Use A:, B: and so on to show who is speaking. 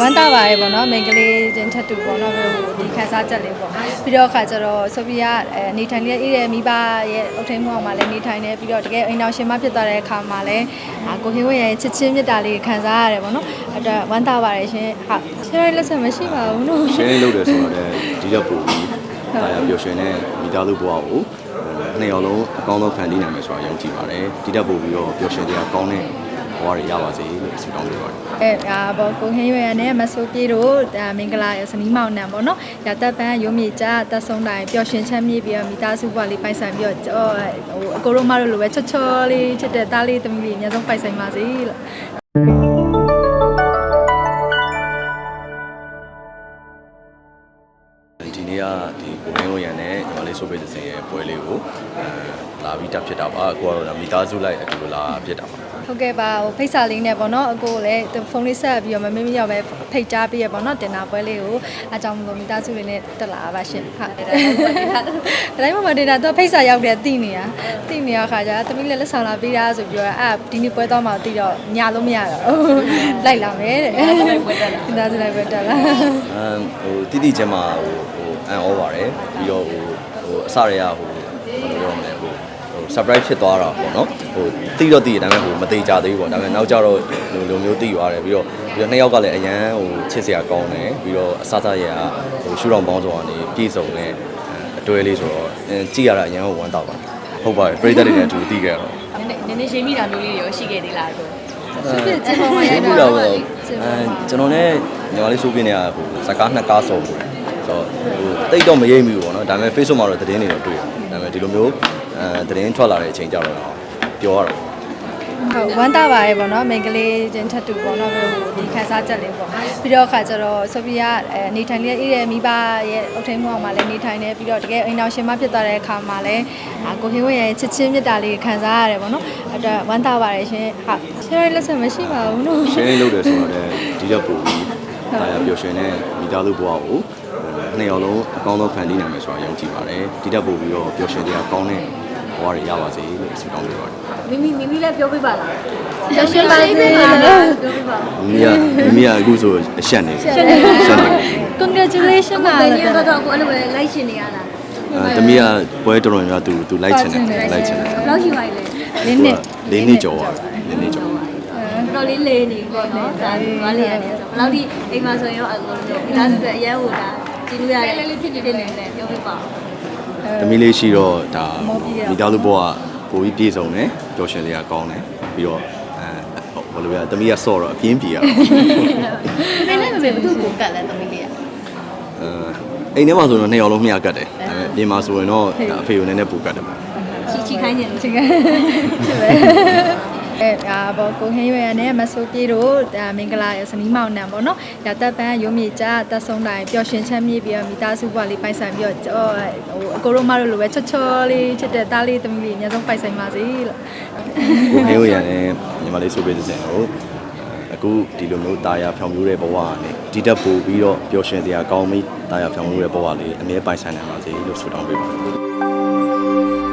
A: ဝမ်းသာပါတယ်ပေါ့နော်မိန်းကလေးချင်းထပ်တူပေါ့နော်ဟိုဒီခန်းစားချက်လေးပေါ့ပြီးတော့အခါကျတော့ဆိုဖီယာအဲနေထိုင်လေးအေးတဲ့မိဘရဲ့အုပ်ထိန်မှုအောင်မှာလည်းနေထိုင်နေပြီးတော့တကယ်အိမ်တော်ရှင်မဖြစ်သွားတဲ့အခါမှာလည်းအာကိုဟင်းဝဲရဲ့ချစ်ချင်းမြတ်တာလေးခံစားရတယ်ပေါ့နော်အဲ့တော့ဝမ်းသာပါတယ်ရှင်ဟာဆရာလက်ဆက်မရှိပါဘူးနော်
B: ရှင်းလေးလုပ်တယ်ဆိုတော့လည်းဒီတော့ပို့ပြီးဒါရပျော်ရွှင်တဲ့မိသားစုဘဝကိုနှစ်ယောက်လုံးအကောင်းဆုံးဖန်တီးနိုင်မယ်ဆိုတာယုံကြည်ပါတယ်ဒီတော့ပို့ပြီးတော့ပျော်ရွှင်တဲ့အကောင်းတဲ့ ဘဝတွေရပါစေလို့ဆုတောင်းပေးပါတယ်
A: အဲဒါပေါ့ကိုဟင်းရွယ်နဲ့မဆိုးပြေတို့ဒါမင်္ဂလာရစနီးမောင်နှံပေါ့နော်ရသက်ပန်းရုံးမြေကြတက်ဆုံးတိုင်းပျော်ရွှင်ချမ်းမြေ့ပြီးတော့မိသားစုဘဝလေးပိုင်ဆိုင်ပြီးတော့ဟိုအကိုတို့မတို့လိုပဲချောချောလေးချစ်တဲ့သားလေးသမီးလေးအများဆုံးပိုင်ဆိုင်ပါစေလို့
B: နေ့ကဒီကိုရင်းဝရံနဲ့ညီမလေးဆိုပေးတဲ့စင်ရဲ့ပွဲလေးကိုအဲလာပြီးတက်ဖြစ်တာပါအခုကတော့မိသားစုလိုက်အတူတူလာဖြစ်တာပါ
A: ဟုတ်ကဲ့ပါဟိုဖိတ်စာလေးနဲ့ပေါ့နော်အကိုလည်းဖုန်းလေးဆက်ပြီးတော့မမေ့မရောက်ပဲဖိတ်ကြားပေးရပေါ့နော်တင်တာပွဲလေးကိုအကြောင်းမလို့မိသားစုလေးနဲ့တက်လာပါရှင်ဟုတ်ဒါတိုင်းမှာဒေတာတော့ဖိတ်စာရောက်တယ်တည်နေရတည်နေရခါကျသမီးလည်းလက်ဆောင်လာပေးတာဆိုပြီးတော့အာဒီနေ့ပွဲသွားမှတည်တော့ညလုံးမရတော့လိုက်လာမယ်တဲ့မိသားစုလိုက်ပွဲတက်လာ
B: အမ်ဟိုတိတိကျမ်းမှာဟိုဟို အန်ဩပါတယ်ပြီးတော့ဟိုဟိုအစတွေကဟိုဘယ်လိုပြောမလဲဟိုဟို surprise ဖြစ်သွားတာပေါ့နော်ဟိုတိတော့တိတယ်ဒါပေမဲ့ဟိုမသေးကြသေးဘူးပေါ့ဒါပေမဲ့နောက်ကျတော့လိုလိုမျိုးတိသွားတယ်ပြီးတော့ပြီးတော့နှစ်ယောက်ကလည်းအရန်ဟိုချစ်စရာကောင်းတယ်ပြီးတော့အစစရဟိုရှူတော်ပေါင်းဆောင်ကနေပြည့်စုံတဲ့အတွဲလေးဆိုတော့ကြည့်ရတာအရန်ဟိုဝမ်းတောက်ပါတယ်ဟုတ်ပါတယ်ပရိသတ်တွေလည်းအတူတူသိခဲ့ရတော့
C: နည်းနည်းနည်းရှိမိတာမျိုးလေးတွေရောရှိခဲ့သေးလားကို
A: ဖြစ်ဖြစ်ကျင်းပေါ်မှာရိုက်
B: ပြီး
A: တာ
B: တော့
A: ပါ
B: အဲ
A: လေ
B: ကျွန်တော်နဲ့ညီမလေးဆိုပြနေတာဟိုစကားနှစ်ကားစုံတယ် ဆိုတော့ဟိုတိတ်တော့မရိပ်မိဘူးပေါ့နော်ဒါပေမဲ့ Facebook မှာတော့သတင်းတွေတော့တွေ့တယ်ဒါပေမဲ့ဒီလိုမျိုးအဲသတင်းထွက်လာတဲ့အချိန်ကြတော့ပြောရတော့
A: ဟုတ်ဝမ်းသာပါတယ်ပေါ့နော်မိန်းကလေးချင်းထပ်တူပေါ့နော်ဟိုဒီခန်းစားချက်လေးပေါ့ပြီးတော့အခါကျတော့ဆိုဖီယာအဲနေထိုင်လေးအေးတဲ့မိဘရဲ့အုပ်ထိန်မှုအောင်မှာလည်းနေထိုင်နေပြီးတော့တကယ်အိမ်တော်ရှင်မဖြစ်သွားတဲ့အခါမှာလည်းအာကိုဟင်းဝဲရဲ့ချစ်ချင်းမြတ်တာလေးခံစားရတယ်ပေါ့နော်အဲ့တော့ဝမ်းသာပါတယ်ရှင်ဟုတ်ဆရာလက်ဆက်မရှိပါဘူးနော်
B: ရှင်းလေးလုပ်တယ်ဆိုတော့လည်းဒီတော့ပို့ပြီး ဒါရပျော်ရွှင်တဲ့မိသားစုဘဝကိုနှစ်ယောက်လုံးအကောင်းဆုံးဖန်တီးနိုင်မယ်ဆိုတာယုံကြည်ပါတယ်ဒီတော့ပို့ပြီးတော့ပျော်ရွှင်တဲ့အကောင်းတဲ့ဘဝတွေရပါစေလို့ဆုတောင်းပေးပါတယ်
C: မိမိမိမိလည်းပြောပြပါလား
A: ပျော်ရွှင်ပါစေလို့
C: ပြောပြပါ
B: မိမိကမိမိကအခုဆိုအရှက်နေရှက်နေရှက်နေ
A: congratulation ပါ
C: ဘယ်
A: လို့
C: နည်းတော့အခုအဲ့လိုပဲလိုက်ရှင်နေရတာ
B: အဲတမီးကပွဲတော်တော်များသူသူလိုက်ချင်တယ်လိုက်ချင်တယ်
C: ဘယ်လောက်ရှိပါလဲ
A: လေးနှစ်
B: လေးနှစ်ကျော်ပါလေးနှစ်ကျော်
C: တော်တော်လေးလေနေပေါ့နော်ဒါဘာလေးရတယ်ဆိုဘယ်လောက်ဒီအိမ်မှာဆိုရင်ရောအခုလိုမိသားစုတွေအရန်ဟိုဒါကြည့်လို့ရတယ်လေးလေးဖြစ်နေတယ်လည်းပြောပြပါ။
B: သမီးလေးရှိတော့ဒါမိသားစုဘဝပိုပြီးပြည့်စုံတယ်ပျော်ရွှင်စရာကောင်းတယ်ပြီးတော့အဲဘယ်လိုလဲသမီးကဆော့တော့အပြင်းပြေရတော့
C: မင်းလည်းမမေဘသူ့ကိုကတ်လဲသမီးလေးက
B: အဲအိမ်ထဲမှာဆိုတော့နှစ်ယောက်လုံးမျှကတ်တယ်ဒါပေမဲ့ပြင်မှာဆိုရင်တော့အဖေကိုနည်းနည်းပူကတ်တယ်ပေါ့
C: ချီချီခိုင်းနေလို့
A: ချင်ကဲ အဲဒါပေါ့ကိုဟင်းရွယ်နဲ့မဆိုးပြေတို့ဒါမင်္ဂလာရစနီးမောင်နှံပေါ့နော်ရသက်ပန်းရုံးမြေကြတက်ဆုံးတိုင်းပျော်ရွှင်ချမ်းမြေ့ပြီးတော့မိသားစုဘဝလေးပိုင်ဆိုင်ပြီးတော့ဟိုအကိုတို့မတို့လိုပဲချောချောလေးချစ်တဲ့သားလေးသမီးလေးအများဆုံးပိုင်ဆိုင်ပါစေလို့
B: ကိုဟင်းဝရံနဲ့ညီမလေးဆိုပေးတဲ့စင်ကိုအခုဒီလိုမျိုးတာယာဖြောင်ပြူးတဲ့ဘဝကနေဒီတက်ပို့ပြီးတော့ပျော်ရွှင်စရာကောင်းပြီးတာယာဖြောင်ပြူးတဲ့ဘဝလေးအမြဲပိုင်ဆိုင်နိုင်ပါစေလို့ဆုတောင်းပေးပါတယ်